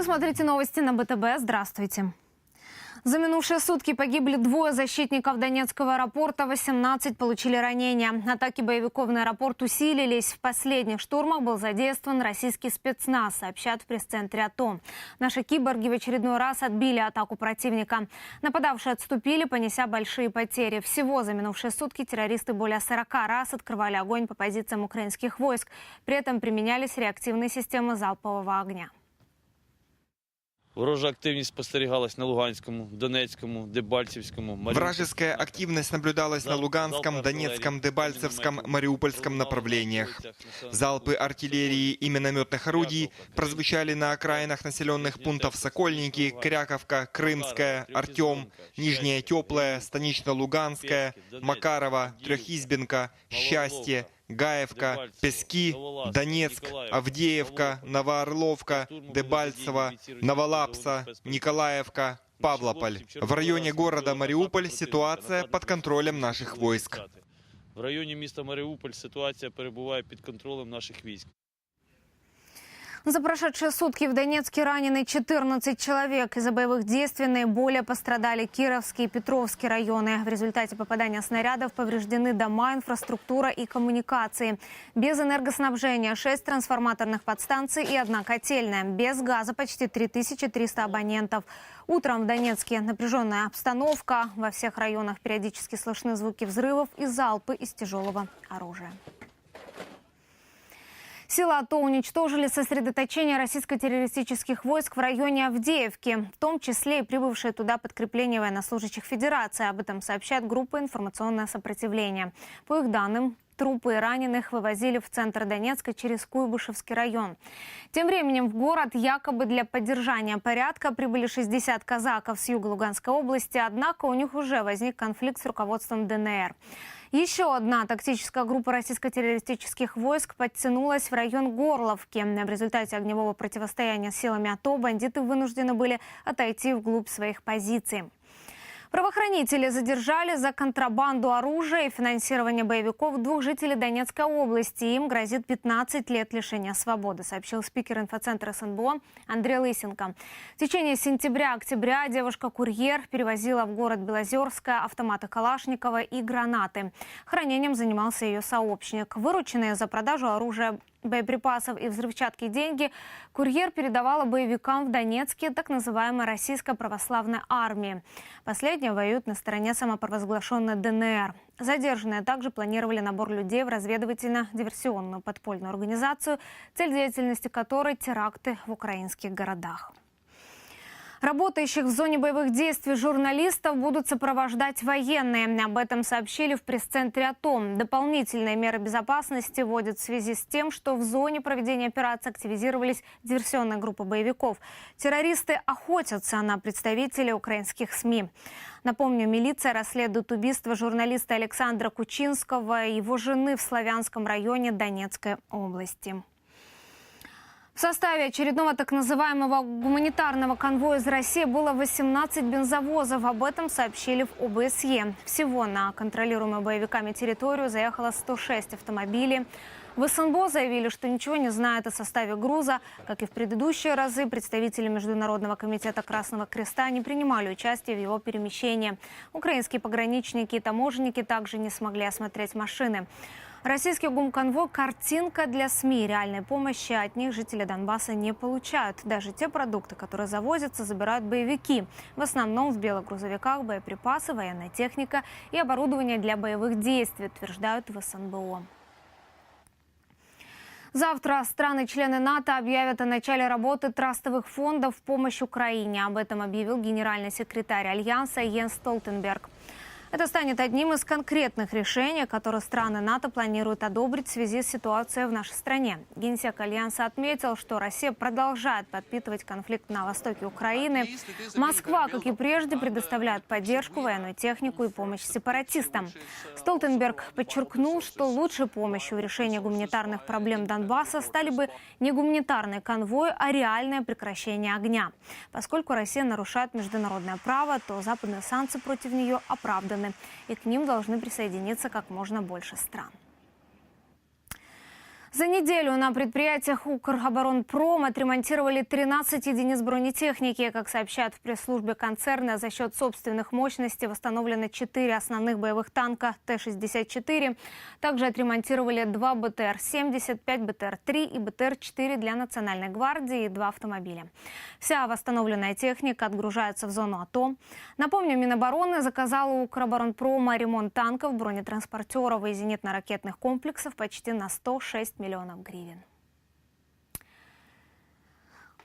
Вы смотрите новости на БТБ. Здравствуйте. За минувшие сутки погибли двое защитников Донецкого аэропорта, 18 получили ранения. Атаки боевиков на аэропорт усилились. В последних штурмах был задействован российский спецназ, сообщат в пресс-центре АТО. Наши киборги в очередной раз отбили атаку противника. Нападавшие отступили, понеся большие потери. Всего за минувшие сутки террористы более 40 раз открывали огонь по позициям украинских войск. При этом применялись реактивные системы залпового огня. Ворожа активність спостерігалась на Луганському, Донецькому, Дебальцівському, Маріупольському. Вражеская активность наблюдалась на Луганском, Донецком, Дебальцевском, Мариупольском направлениях. Залпы артиллерии и минометных орудий прозвучали на окраинах населенных пунктов Сокольники, Кряковка, Крымская, Артем, Нижняя Теплая, Станично-Луганская, Макарова, Трехизбенка, Счастье, Гаевка, Пески, Донецк, Авдеевка, Новоорловка, Дебальцево, Новолапса, Николаевка, Павлополь. В районе города Мариуполь ситуация под контролем наших войск. В районі міста Маріуполь ситуація перебуває під контролем наших військ. За прошедшие сутки в Донецке ранены 14 человек. Из-за боевых действий наиболее пострадали Кировский и Петровский районы. В результате попадания снарядов повреждены дома, инфраструктура и коммуникации. Без энергоснабжения 6 трансформаторных подстанций и одна котельная. Без газа почти 3300 абонентов. Утром в Донецке напряженная обстановка. Во всех районах периодически слышны звуки взрывов и залпы из тяжелого оружия. Силы АТО уничтожили сосредоточение российско-террористических войск в районе Авдеевки, в том числе и прибывшие туда подкрепления военнослужащих Федерации. Об этом сообщает группа «Информационное сопротивление». По их данным, трупы и раненых вывозили в центр Донецка через Куйбышевский район. Тем временем в город якобы для поддержания порядка прибыли 60 казаков с юга Луганской области, однако у них уже возник конфликт с руководством ДНР. Еще одна тактическая группа российско-террористических войск подтянулась в район Горловки. В результате огневого противостояния с силами АТО бандиты вынуждены были отойти вглубь своих позиций. Правоохранители задержали за контрабанду оружия и финансирование боевиков двух жителей Донецкой области. Им грозит 15 лет лишения свободы, сообщил спикер инфоцентра СНБО Андрей Лысенко. В течение сентября-октября девушка-курьер перевозила в город Белозерское автоматы Калашникова и гранаты. Хранением занимался ее сообщник. Вырученные за продажу оружия боеприпасов и взрывчатки деньги курьер передавала боевикам в Донецке так называемой Российской православной армии. Последние воюют на стороне самопровозглашенной ДНР. Задержанные также планировали набор людей в разведывательно-диверсионную подпольную организацию, цель деятельности которой – теракты в украинских городах. Работающих в зоне боевых действий журналистов будут сопровождать военные. Об этом сообщили в пресс-центре АТО. Дополнительные меры безопасности вводят в связи с тем, что в зоне проведения операции активизировались диверсионные группы боевиков. Террористы охотятся на представителей украинских СМИ. Напомню, милиция расследует убийство журналиста Александра Кучинского и его жены в Славянском районе Донецкой области. В составе очередного так называемого гуманитарного конвоя из России было 18 бензовозов. Об этом сообщили в ОБСЕ. Всего на контролируемую боевиками территорию заехало 106 автомобилей. В СНБО заявили, что ничего не знают о составе груза. Как и в предыдущие разы, представители Международного комитета Красного Креста не принимали участие в его перемещении. Украинские пограничники и таможенники также не смогли осмотреть машины. Российский гумконвой – картинка для СМИ. Реальной помощи от них жители Донбасса не получают. Даже те продукты, которые завозятся, забирают боевики. В основном в белых грузовиках боеприпасы, военная техника и оборудование для боевых действий, утверждают в СНБО. Завтра страны-члены НАТО объявят о начале работы трастовых фондов в помощь Украине. Об этом объявил генеральный секретарь Альянса Йенс Столтенберг. Это станет одним из конкретных решений, которые страны НАТО планируют одобрить в связи с ситуацией в нашей стране. Генсек Альянса отметил, что Россия продолжает подпитывать конфликт на востоке Украины. Москва, как и прежде, предоставляет поддержку, военную технику и помощь сепаратистам. Столтенберг подчеркнул, что лучшей помощью в решении гуманитарных проблем Донбасса стали бы не гуманитарный конвой, а реальное прекращение огня. Поскольку Россия нарушает международное право, то западные санкции против нее оправданы и к ним должны присоединиться как можно больше стран. За неделю на предприятиях Укроборонпром отремонтировали 13 единиц бронетехники. Как сообщают в пресс-службе концерна, за счет собственных мощностей восстановлено 4 основных боевых танка Т-64. Также отремонтировали 2 БТР-70, 5 БТР-3 и БТР-4 для Национальной гвардии и 2 автомобиля. Вся восстановленная техника отгружается в зону АТО. Напомню, Минобороны заказала у Укроборонпрома ремонт танков, бронетранспортеров и зенитно-ракетных комплексов почти на 106 миллионов гривен.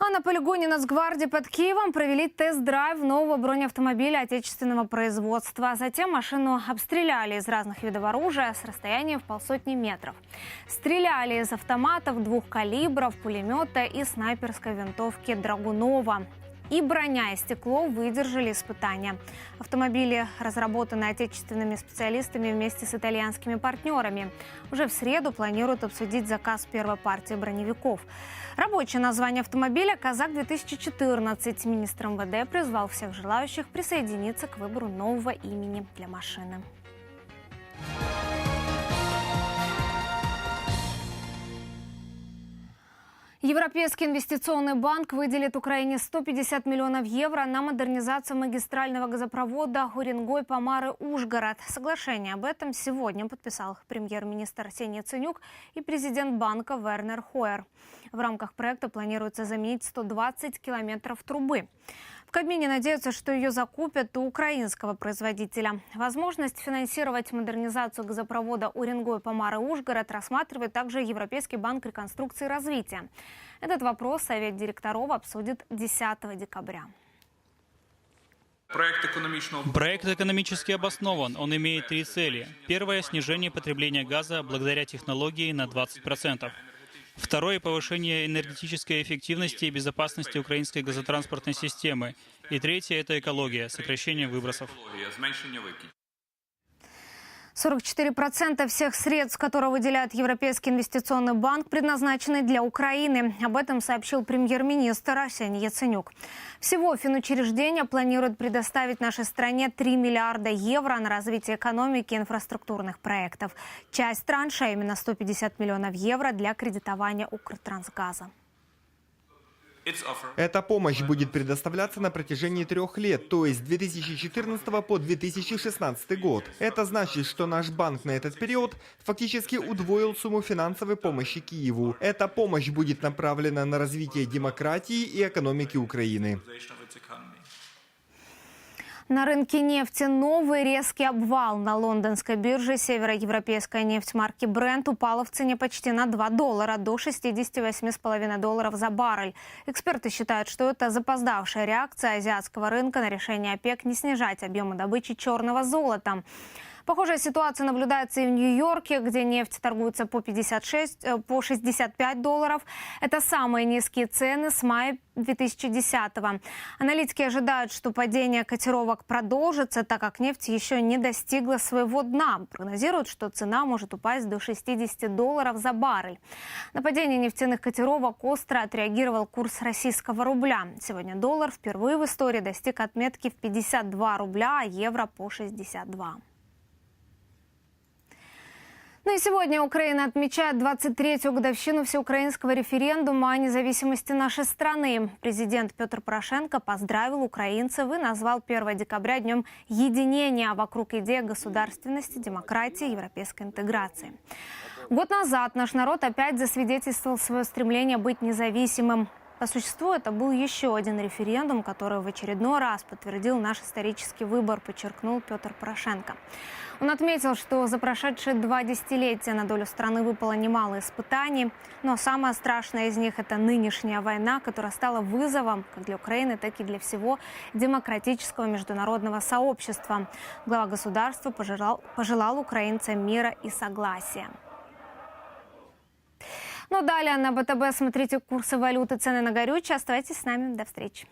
А на полигоне Нацгвардии под Киевом провели тест-драйв нового бронеавтомобиля отечественного производства. Затем машину обстреляли из разных видов оружия с расстояния в полсотни метров. Стреляли из автоматов двух калибров, пулемета и снайперской винтовки «Драгунова». И броня, и стекло выдержали испытания. Автомобили разработаны отечественными специалистами вместе с итальянскими партнерами. Уже в среду планируют обсудить заказ первой партии броневиков. Рабочее название автомобиля «Казак-2014». Министр МВД призвал всех желающих присоединиться к выбору нового имени для машины. Европейский инвестиционный банк выделит Украине 150 миллионов евро на модернизацию магистрального газопровода Уренгой-Помары-Ужгород. Соглашение об этом сегодня подписал премьер-министр Арсений Ценюк и президент банка Вернер Хоер. В рамках проекта планируется заменить 120 километров трубы. В Кабмине надеются, что ее закупят у украинского производителя. Возможность финансировать модернизацию газопровода Уренгой Помары Ужгород рассматривает также Европейский банк реконструкции и развития. Этот вопрос Совет директоров обсудит 10 декабря. Проект экономичного Проект экономически обоснован. Он имеет три цели. Первое – снижение потребления газа благодаря технологии на 20%. Второе – повышение энергетической эффективности и безопасности украинской газотранспортной системы. И третье – это экология, сокращение выбросов. Технологія, зменшення викидів. 44% всех средств, которые выделяет Европейский инвестиционный банк, предназначены для Украины. Об этом сообщил премьер-министр Арсений Яценюк. Всего финучреждение планирует предоставить нашей стране 3 миллиарда евро на развитие экономики и инфраструктурных проектов. Часть транша, именно 150 миллионов евро, для кредитования Укртрансгаза. Эта помощь будет предоставляться на протяжении трех лет, то есть с 2014 по 2016 год. Это значит, что наш банк на этот период фактически удвоил сумму финансовой помощи Киеву. Эта помощь будет направлена на развитие демократии и экономики Украины. На рынке нефти новый резкий обвал. На лондонской бирже североевропейская нефть марки Brent упала в цене почти на 2 доллара до 68,5 долларов за баррель. Эксперты считают, что это запоздавшая реакция азиатского рынка на решение ОПЕК не снижать объемы добычи черного золота. Похожая ситуация наблюдается и в Нью-Йорке, где нефть торгуется по 56, э, по 65 долларов. Это самые низкие цены с мая 2010-го. Аналитики ожидают, что падение котировок продолжится, так как нефть еще не достигла своего дна. Прогнозируют, что цена может упасть до 60 долларов за баррель. На падение нефтяных котировок остро отреагировал курс российского рубля. Сегодня доллар впервые в истории достиг отметки в 52 рубля, а евро по 62. Ну и сегодня Украина отмечает 23-ю годовщину всеукраинского референдума о независимости нашей страны. Президент Петр Порошенко поздравил украинцев и назвал 1 декабря днем единения вокруг идеи государственности, демократии, европейской интеграции. Год назад наш народ опять засвидетельствовал свое стремление быть независимым. По существу это был еще один референдум, который в очередной раз подтвердил наш исторический выбор, подчеркнул Петр Порошенко. Он отметил, что за прошедшие два десятилетия на долю страны выпало немало испытаний, но самое страшное из них – это нынешняя война, которая стала вызовом как для Украины, так и для всего демократического международного сообщества. Глава государства пожелал, пожелал украинцам мира и согласия. Ну, далее на БТБ смотрите курсы валюты, цены на горючее. Оставайтесь с нами. До встречи.